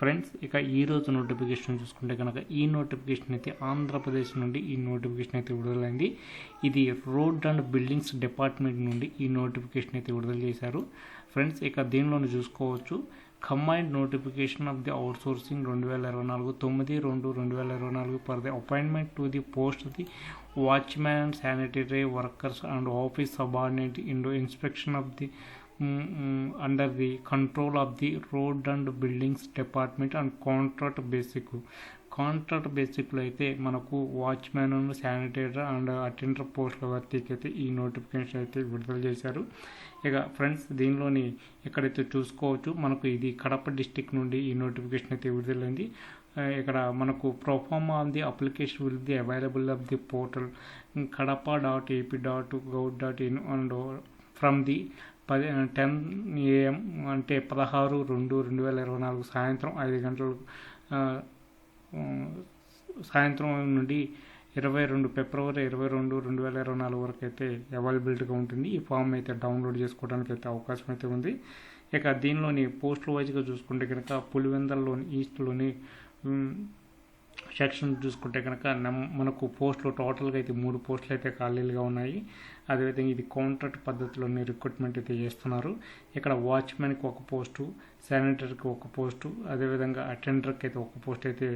Friends ఇక ఈ రోజు నోటిఫికేషన్ చూసుకుంటే కనుక ఈ నోటిఫికేషన్ అయితే ఆంధ్రప్రదేశ్ నుండి ఈ నోటిఫికేషన్ అయితే విడుదలైంది. ఇది రోడ్ అండ్ బిల్డింగ్స్ డిపార్ట్మెంట్ నుండి ఈ నోటిఫికేషన్ అయితే విడుదల చేశారు. ఫ్రెండ్స్ ఇక దీనిలోనే చూసుకోవచ్చు. Combined notification of the outsourcing రెండు వేల ఇరవై నాలుగు తొమ్మిది రెండు రెండు వేల ఇరవై నాలుగు per the appointment to the post the watchmen and sanitary workers and office subordinate into inspection of the under the control of the road and buildings department and contract basic contract బేసిక్లో అయితే మనకు watchman sanitiser and attender పోస్టుల భర్తీకి అయితే ఈ notification అయితే విడుదల చేశారు. ఇక ఫ్రెండ్స్ దీనిలోని ఎక్కడైతే చూసుకోవచ్చు మనకు ఇది కడప డిస్టిక్ నుండి ఈ నోటిఫికేషన్ అయితే విడుదలైంది. ఇక్కడ మనకు proforma on the application will the available of the portal Kadapa dot AP dot gov dot in and from the పది టెన్ ఏఎం అంటే పదహారు రెండు రెండు వేల ఇరవై నాలుగు సాయంత్రం ఐదు గంటలు సాయంత్రం నుండి ఇరవై రెండు ఫిబ్రవరి ఇరవై రెండు రెండు వేల ఇరవై నాలుగు వరకు అయితే అవైలబిలిటీగా ఉంటుంది. ఈ ఫామ్ అయితే డౌన్లోడ్ చేసుకోవడానికి అయితే అవకాశం అయితే ఉంది. ఇక దీనిలోని పోస్టుల వైజ్గా చూసుకుంటే కనుక పులివెందల్లోని ఈస్ట్లోని సెక్షన్ చూసుకుంటే కనుక మనకు పోస్టులు టోటల్గా అయితే మూడు పోస్టులు అయితే ఖాళీలుగా ఉన్నాయి. అదేవిధంగా ఇది కాంట్రాక్ట్ పద్ధతిలోనే రిక్రూట్మెంట్ అయితే చేస్తున్నారు. ఇక్కడ వాచ్మెన్కి ఒక పోస్టు శానిటర్కి ఒక పోస్టు అదేవిధంగా అటెండర్కి అయితే ఒక పోస్ట్ అయితే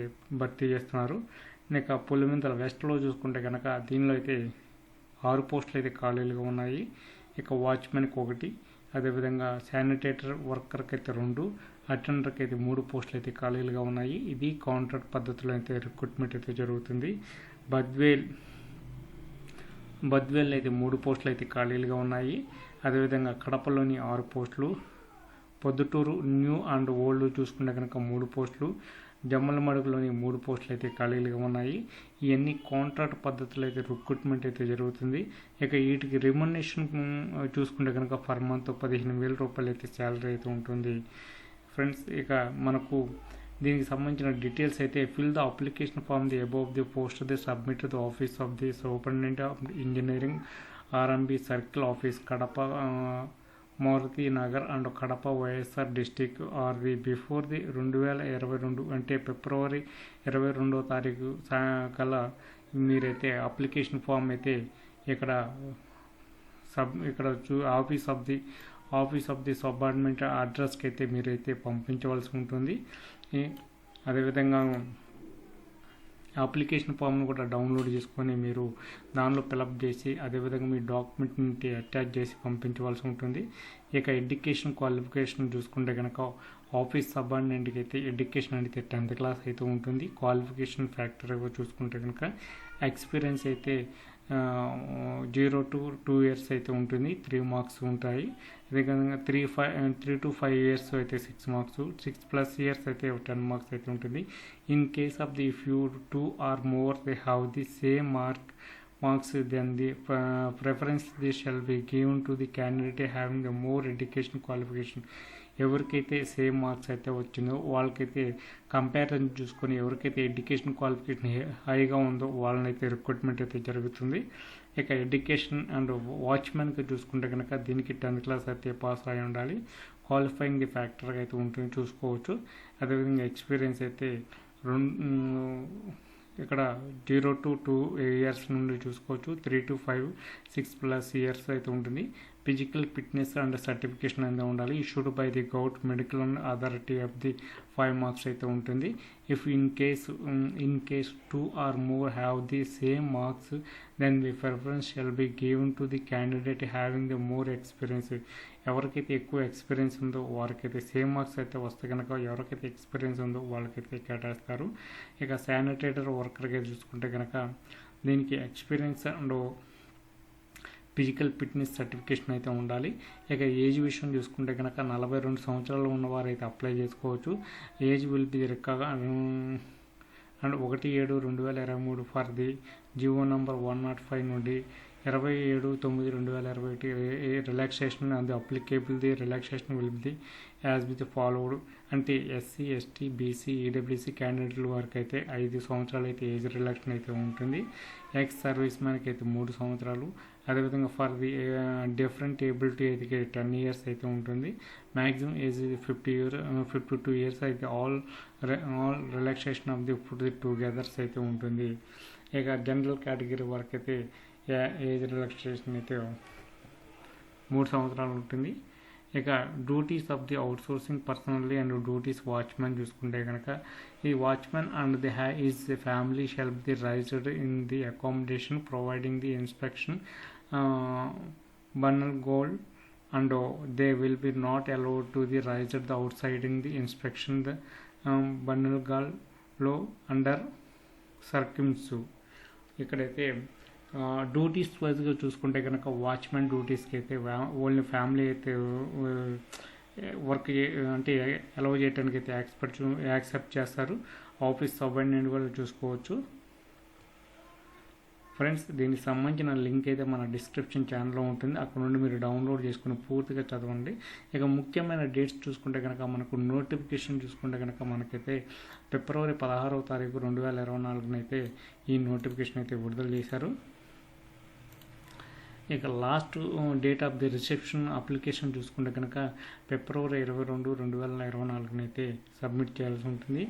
భర్తీ చేస్తున్నారు. ఇక పులిమింతల వెస్ట్లో చూసుకుంటే కనుక దీనిలో అయితే ఆరు పోస్టులు అయితే ఖాళీలుగా ఉన్నాయి. ఇక వాచ్మెన్కి ఒకటి అదేవిధంగా శానిటేటర్ వర్కర్కి అయితే రెండు అటెండర్కి అయితే మూడు పోస్టులు అయితే ఖాళీలుగా ఉన్నాయి. ఇది కాంట్రాక్ట్ పద్ధతిలో అయితే రిక్రూట్మెంట్ అయితే జరుగుతుంది. బద్వేల్ బద్వేల్ అయితే మూడు పోస్టులు అయితే ఖాళీలుగా ఉన్నాయి. అదేవిధంగా కడపలోని ఆరు పోస్టులు పొద్దుటూరు న్యూ అండ్ ఓల్డ్ చూసుకుంటే కనుక మూడు పోస్టులు జమ్మలమడుగులోని మూడు పోస్టులు అయితే ఖాళీలుగా ఉన్నాయి. ఇవన్నీ కాంట్రాక్ట్ పద్ధతిలో అయితే రిక్రూట్మెంట్ అయితే జరుగుతుంది. ఇక వీటికి రిమ్యునరేషన్ చూసుకుంటే కనుక పర్ మంత్ పదిహేను వేల రూపాయలు అయితే శాలరీ అయితే ఉంటుంది. ఫ్రెండ్స్ ఇక మనకు దీనికి సంబంధించిన డీటెయిల్స్ అయితే fill the application form the above the post the submit the office of the superintendent of engineering RMB circle office Kadapa Maruti Nagar and Kadapa YSR district or the before the రెండు వేల ఇరవై రెండు అంటే ఫిబ్రవరి ఇరవై రెండో తారీఖు కల కల్లా మీరైతే అప్లికేషన్ ఫామ్ అయితే ఇక్కడ సబ్ ఇక్కడ చూ office of the office of the subordinate అడ్రస్కి అయితే మీరైతే పంపించవలసి ఉంటుంది. అదేవిధంగా అప్లికేషన్ ఫామ్ను కూడా డౌన్లోడ్ చేసుకొని మీరు దానిలో ఫిలప్ చేసి అదేవిధంగా మీ డాక్యుమెంట్ని అటాచ్ చేసి పంపించవలసి ఉంటుంది. ఇక ఎడ్యుకేషన్ క్వాలిఫికేషన్ చూసుకుంటే కనుక ఆఫీస్ సబార్డినేట్కి అయితే ఎడ్యుకేషన్ అయితే టెన్త్ క్లాస్ అయితే ఉంటుంది. క్వాలిఫికేషన్ ఫ్యాక్టర్ చూసుకుంటే కనుక ఎక్స్పీరియన్స్ అయితే జీరో టు టూ ఇయర్స్ అయితే ఉంటుంది. త్రీ మార్క్స్ ఉంటాయి. అదేవిధంగా three five three to five years అయితే six marks six plus years అయితే టెన్ మార్క్స్ అయితే ఉంటుంది. In case of the if you two or more they have the same mark marks then the preference the shall be given to the candidate having the more education qualification ఎవరికైతే same marks అయితే వచ్చిందో వాళ్ళకైతే comparison చూసుకొని ఎవరికైతే education qualification హైగా ఉందో వాళ్ళనైతే recruitment అయితే జరుగుతుంది. ఇక ఎడ్యుకేషన్ అండ్ వాచ్మెన్కి చూసుకుంటే కనుక దీనికి టెన్త్ క్లాస్ అయితే పాస్ అయి ఉండాలి. క్వాలిఫైయింగ్ ది ఫ్యాక్టర్గా అయితే ఉంటుంది చూసుకోవచ్చు. అదేవిధంగా ఎక్స్పీరియన్స్ అయితే రెండు ఇక్కడ జీరో టు టూ ఇయర్స్ నుండి చూసుకోవచ్చు. Three to five six plus years అయితే ఉంటుంది. ఫిజికల్ ఫిట్నెస్ అండ్ సర్టిఫికేషన్ అయితే ఉండాలి. Issued by the govt medical and authority of the five marks అయితే ఉంటుంది. If in case in case two or more have the same marks then the preference shall be given to the candidate having the more experience ఎవరికైతే ఎక్కువ experience ఉందో వారికైతే same marks అయితే వస్తే కనుక ఎవరికైతే ఎక్స్పీరియన్స్ ఉందో వాళ్ళకైతే కేటాయిస్తారు. ఇక శానిటేటర్ వర్కర్గా చూసుకుంటే కనుక దీనికి experience and physical fitness certification అయితే ఉండాలి. ఇక ఏజ్ విషయం చూసుకుంటే కనుక నలభై రెండు సంవత్సరాలు ఉన్నవారు అయితే అప్లై చేసుకోవచ్చు. Age will be record and ఒకటి ఏడు రెండు వేల ఇరవై మూడు for the GO number one nought five నుండి ఇరవై ఏడు తొమ్మిది రెండు వేల ఇరవై ఒకటి relaxation and applicable the relaxation will the as with followed అంటే ఎస్సీ ఎస్టీ బీసీ ఈడబ్ల్యూసీ క్యాండిడేట్ల వరకు అయితే ఐదు సంవత్సరాలు అయితే ఏజ్ రిలాక్షన్ అయితే ఉంటుంది. ఎక్స్ సర్వీస్ మ్యాన్కి అయితే మూడు సంవత్సరాలు. అదేవిధంగా ఫర్ ది డిఫరెంట్ ఏబిలిటీ అయితే టెన్ ఇయర్స్ అయితే ఉంటుంది. Maximum age fifty year fifty two years అయితే all all relaxation of the food togethers అయితే ఉంటుంది. ఇక జనరల్ కేటగిరీ వరకు అయితే uh, ఏజ్ రిలాక్సేషన్ అయితే మూడు సంవత్సరాలు ఉంటుంది. ఇక duties of the outsourcing personally and duties watchmen చూసుకుంటే కనుక ఈ వాచ్మెన్ అండ్ ది హ్యా is the family shall the raised in the accommodation providing the inspection bungalow and they will be not allowed to the raised the outside the inspection the bungalow under circumstances ఇక్కడైతే duties వైజ్గా చూసుకుంటే కనుక watchmen డ్యూటీస్కి అయితే only family అయితే work అంటే allow చేయడానికి అయితే యాక్సెప్ట్ యాక్సెప్ట్ చేస్తారు. ఆఫీస్ సబార్డినేట్ కూడా చూసుకోవచ్చు. ఫ్రెండ్స్ దీనికి సంబంధించిన లింక్ అయితే మన డిస్క్రిప్షన్ ఛానల్లో ఉంటుంది. అక్కడ నుండి మీరు డౌన్లోడ్ చేసుకుని పూర్తిగా చదవండి. ఇక ముఖ్యమైన డేట్స్ చూసుకుంటే కనుక మనకు నోటిఫికేషన్ చూసుకుంటే కనుక మనకైతే ఫిబ్రవరి పదహారవ తారీఖు రెండు వేల ఇరవై నాలుగునైతే ఈ నోటిఫికేషన్ అయితే విడుదల చేశారు. ఇక last date of the reception application చూసుకుంటే కనుక ఫిబ్రవరి ఇరవై రెండు రెండు వేల ఇరవై నాలుగునైతే సబ్మిట్ చేయాల్సి ఉంటుంది.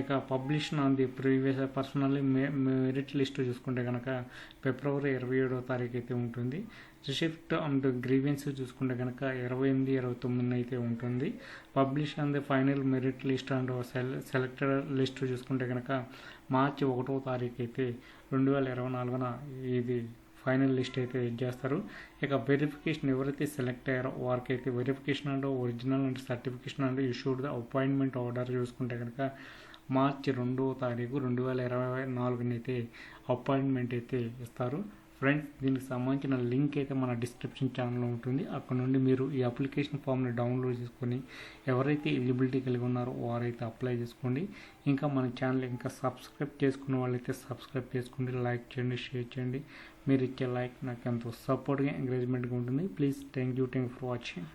ఇక publication on the previous personally మె మెరిట్ లిస్ట్ చూసుకుంటే కనుక ఫిబ్రవరి ఇరవై ఏడవ తారీఖు అయితే ఉంటుంది. రిసిప్ట్ అండ్ గ్రీవెన్స్ చూసుకుంటే కనుక ఇరవై ఎనిమిది ఇరవై తొమ్మిది అయితే ఉంటుంది. Publish on the final merit list and cell selected list చూసుకుంటే కనుక మార్చి ఒకటో తారీఖు అయితే రెండు వేల ఇరవై నాలుగున ఇది ఫైనల్ లిస్ట్ అయితే చేస్తారు. ఇక వెరిఫికేషన్ ఎవరైతే సెలెక్ట్ అయ్యారో వారికి అయితే verification and original and certification and issued the appointment order చూసుకుంటే కనుక మార్చి రెండవ తారీఖు రెండు వేల ఇరవై నాలుగునైతే అపాయింట్మెంట్ అయితే ఇస్తారు. ఫ్రెండ్స్ దీనికి సంబంధించిన లింక్ అయితే మన డిస్క్రిప్షన్ ఛానల్లో ఉంటుంది. అక్కడ నుండి మీరు ఈ అప్లికేషన్ ఫామ్ని డౌన్లోడ్ చేసుకొని ఎవరైతే ఎలిజిబిలిటీ కలిగి ఉన్నారో వారైతే అప్లై చేసుకోండి. ఇంకా మన ఛానల్ ఇంకా సబ్స్క్రైబ్ చేసుకున్న వాళ్ళైతే సబ్స్క్రైబ్ చేసుకోండి లైక్ చేయండి షేర్ చేయండి. మీరు ఇచ్చే లైక్ నాకు ఎంతో సపోర్ట్గా ఎంకరేజ్మెంట్గా ఉంటుంది. Please thank you thank for watching.